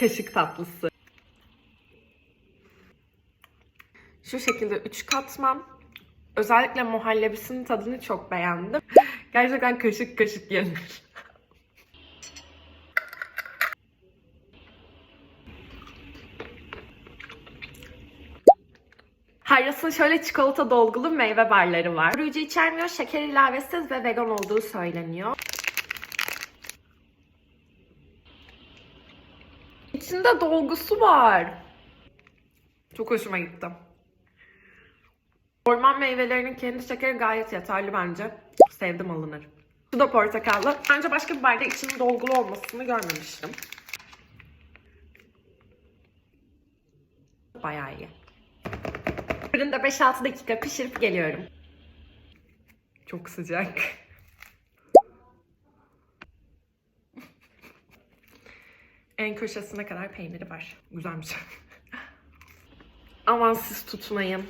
Kaşık tatlısı. Şu şekilde 3 katman. Özellikle muhallebisinin tadını çok beğendim. Gerçekten kaşık kaşık yenir. Haryas'ın şöyle çikolata dolgulu meyve barları var. Koruyucu içermiyor, şeker ilavesiz ve vegan olduğu söyleniyor. İçinde dolgusu var. Çok hoşuma gitti. Orman meyvelerinin kendi şekeri gayet yeterli bence. Sevdim alınır. Şu da portakallı. Bence başka bir barda içinin dolgulu olmasını görmemiştim. Bayağı iyi. Fırında 5-6 dakika pişirip geliyorum. Çok sıcak. En köşesine kadar peyniri var. Güzelmiş. Aman siz tutmayın.